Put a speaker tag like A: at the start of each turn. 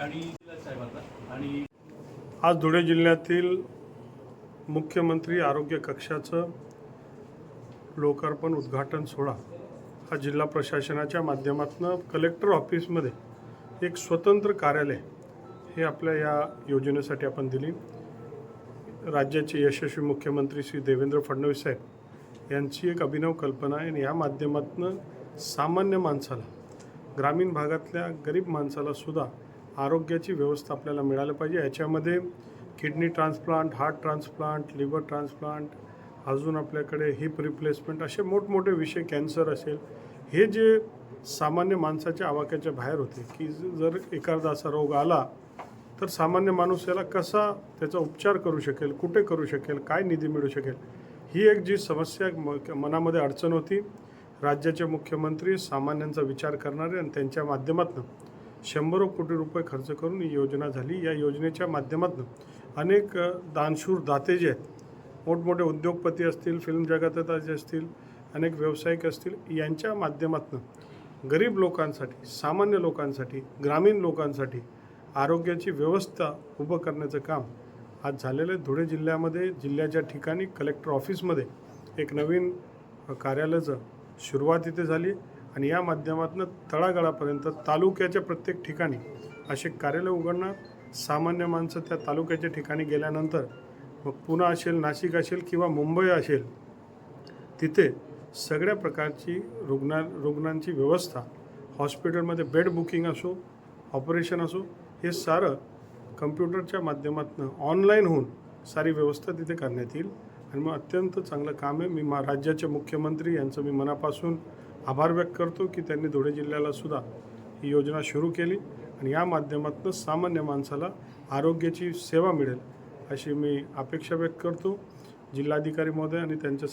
A: आणि
B: आज धुळे जिल्ह्यातील मुख्यमंत्री आरोग्य कक्षाचं लोकार्पण उद्घाटन सोहळा हा जिल्हा प्रशासनाच्या माध्यमातून कलेक्टर ऑफिसमध्ये एक स्वतंत्र कार्यालय हे आपल्या या योजनेसाठी आपण दिली. राज्याचे यशस्वी मुख्यमंत्री श्री देवेंद्र फडणवीस साहेब यांची एक अभिनव कल्पना आहे आणि या माध्यमातून सामान्य माणसाला ग्रामीण भागातल्या गरीब माणसाला सुद्धा आरोग्याची व्यवस्था आपल्याला मिळायला पाहिजे. याच्यामध्ये kidney transplant heart transplant liver transplant अजून आपल्याकडे हिप रिप्लेसमेंट असे मोठमोठे विषय कॅन्सर असेल हे जे सामान्य माणसाच्या आवाक्याच्या बाहेर होते की जर एखादा असा रोग आला तर सामान्य माणूस याला कसा त्याचा उपचार करू शकेल कुठे करू शकेल काय निधी मिळू शकेल ही एक जी समस्या म- मनामध्ये अडचण होती. राज्याचे मुख्यमंत्री सामान्यांचा विचार करणारे आणि त्यांच्या माध्यमातून शंभरो कोटी रुपये खर्च करून ही योजना झाली. या योजनेच्या माध्यमातून अनेक दानशूर दाते जे आहेत मोठमोठे उद्योगपती असतील फिल्म जगतात असतील अनेक व्यावसायिक असतील यांच्या माध्यमातून गरीब लोकांसाठी सामान्य लोकांसाठी ग्रामीण लोकांसाठी आरोग्याची व्यवस्था उभं करण्याचं काम आज झालेलं आहे. धुळे जिल्ह्यामध्ये जिल्ह्याच्या ठिकाणी कलेक्टर ऑफिसमध्ये एक नवीन कार्यालयाचं सुरुवात इथे झाली आणि या माध्यमातून तळागाळापर्यंत तालुक्याच्या प्रत्येक ठिकाणी असे कार्यालय उघडणार सामान्य माणसं त्या तालुक्याच्या ठिकाणी गेल्यानंतर मग पुणे असेल नाशिक असेल किंवा मुंबई असेल तिथे सगळ्या प्रकारची रुग्णा रुग्णांची व्यवस्था हॉस्पिटलमध्ये बेड बुकिंग असो ऑपरेशन असो हे सारं कम्प्युटरच्या माध्यमातून ऑनलाईन होऊन सारी व्यवस्था तिथे करण्यात येईल. आणि मग अत्यंत चांगलं काम आहे. मी मा राज्याचे मुख्यमंत्री यांचं मी मनापासून आभार व्यक्त करतो की त्यांनी धुळे जिल्ह्याला सुद्धा ही योजना सुरू केली आणि या माध्यमातून सामान्य माणसाला आरोग्याची सेवा मिळेल अशी मी अपेक्षा व्यक्त करतो. जिल्हाधिकारी महोदय आणि त्यांच्या